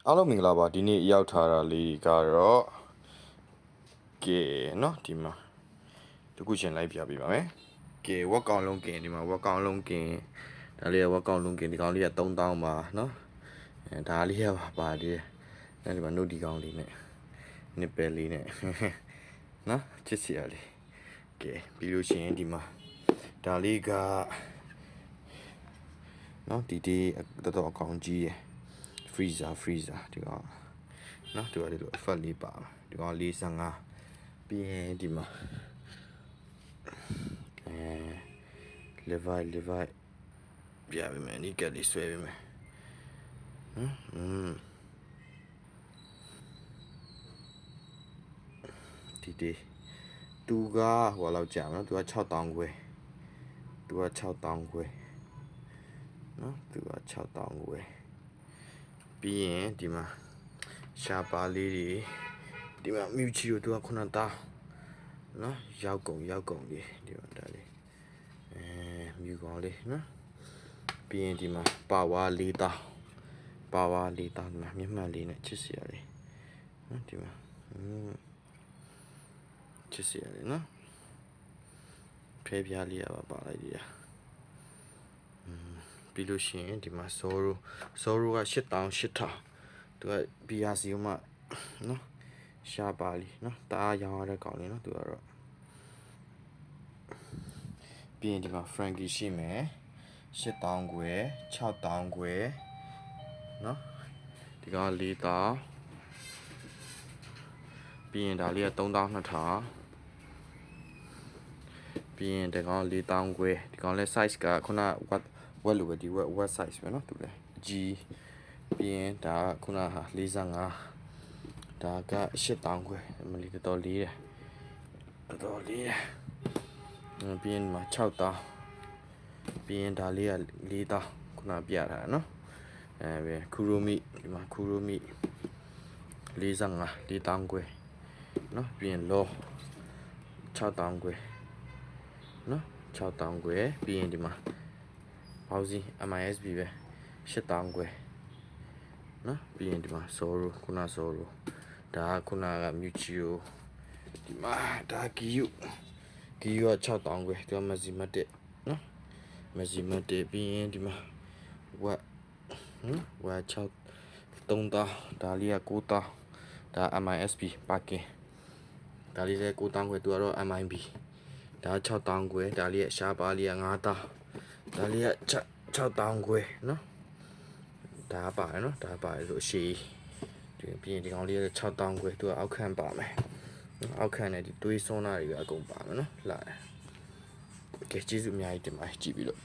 အားလုံးမင်္ဂလာပါဒီနေ့ရောက်ထားတာလေးကတော့ကဲเนาะဒီမှာတခုချင်းလိုက်ပြပေးပါမယ်ကဲဝက်ကောင်လုံးကင်ဒီမှာဝက်ကောင်လုံးကင်ဒါလေးကဝက်ကောင်လုံးကင်ဒီကောင်လေးက3000ပါเนาะအဲဒါလေးကပါပါတယ်အဲဒီမှာနှုတ်ဒီကောင်လေးနဲ့နစ်ပယ်လေးနဲ့เนาะချစ်စရာလေးကဲပြီးလို့ရှိရင်ဒီမှာဒါလေးကเนาะဒီဒီတော်တော်အကောင်ကြီးရယ် freezer freezer ဒီကောင်နော်ဒီကောင်လေးလို effect လေးပါဒီကောင်45ပြီးရင်ဒီမှာအဲ levi levi ပြပေးမယ်နီကက်လေးဆွဲပေးမယ်ဟမ်อืมဒီဒီသူကဟိုလောက်ကြာနော်သူက6000ခွဲသူက6000ခွဲနော်သူက6000ခွဲ ပြီးရင်ဒီမှာရှာပါလေးတွေဒီမှာမြူချီတို့သူကခုနသားနော်ရောက်ကုန်ရောက်ကုန်လေးဒီမှာဒါလေးအဲမြူကောင်လေးနော်ပြီးရင်ဒီမှာပါဝါလေးသားပါဝါလေးသားဒီမှာမျက်မှန်လေးနဲ့ချစ်စရာလေးနော်ဒီမှာอืมချစ်စရာလေးနော်ဖဲပြားလေးရပါပါလိုက်ဒီရ ပြီးလို့ရှိရင်ဒီမှာ Zoro Zoro က8000 8000သူက BRC ကမှနော်ရှားပါလီနော်တအားရောင်းရတဲ့ကောင်လေးနော်သူကတော့ပြီးရင်ဒီမှာ Frankie ရှိမယ်8000ခွဲ6000ခွဲနော်ဒီကောင်4000ပြီးရင်ဒါလေးက3200ပြီးရင်ဒီကောင်4000ခွဲဒီကောင်လဲ size ကခုန what ဝက်လိုပဲဒီဝက်ဝက် size ပဲเนาะသူလဲကြီးပြီးရင်ဒါကခုနဟာ45ဒါက8000ခွဲမလီတော်တော်လေးတယ်တော်တော်လေးတယ်အဲ့ပြီးရင်မှာ6000ပြီးရင်ဒါလေးက4000ခုနပြထားတာเนาะအဲပဲခူရိုမီဒီမှာခူရိုမီ45 4000ခွဲเนาะပြီးရင်လော6000ခွဲเนาะ6000ခွဲပြီးရင်ဒီမှာ ဟောက်စီ MISB ပဲ8000ခွဲနော်ပြီးရင်ဒီမှာ Zoro ခုန Zoro ဒါကခုနက Mutual ဒီမှာဒါကီယူကီယူက6000ခွဲဒီမှာ Mazimatic နော် Mazimatic ပြီးရင်ဒီမှာ what ဟမ် what 6 3000ဒါလေးက9000ဒါ MISB parking ဒါလေးလည်း9000ခွဲသူကတော့ MIB ဒါ6000ခွဲဒါလေးရဲ့ရှားပါလေးက9000 ဒါလေးက6000ခွဲနော်ဒါပါတယ်နော်ဒါပါတယ်ဆိုအရှိဒီပြီးရင်ဒီကောင်လေးက6000ခွဲသူကအောက်ခံပါမယ်နော်အောက်ခံနဲ့ဒီတွေးစွန်းတာတွေပဲအကုန်ပါမယ်နော်လာတယ်ကဲကျေးဇူးအများကြီးတင်ပါတယ်ကြည့်ပြီးလို့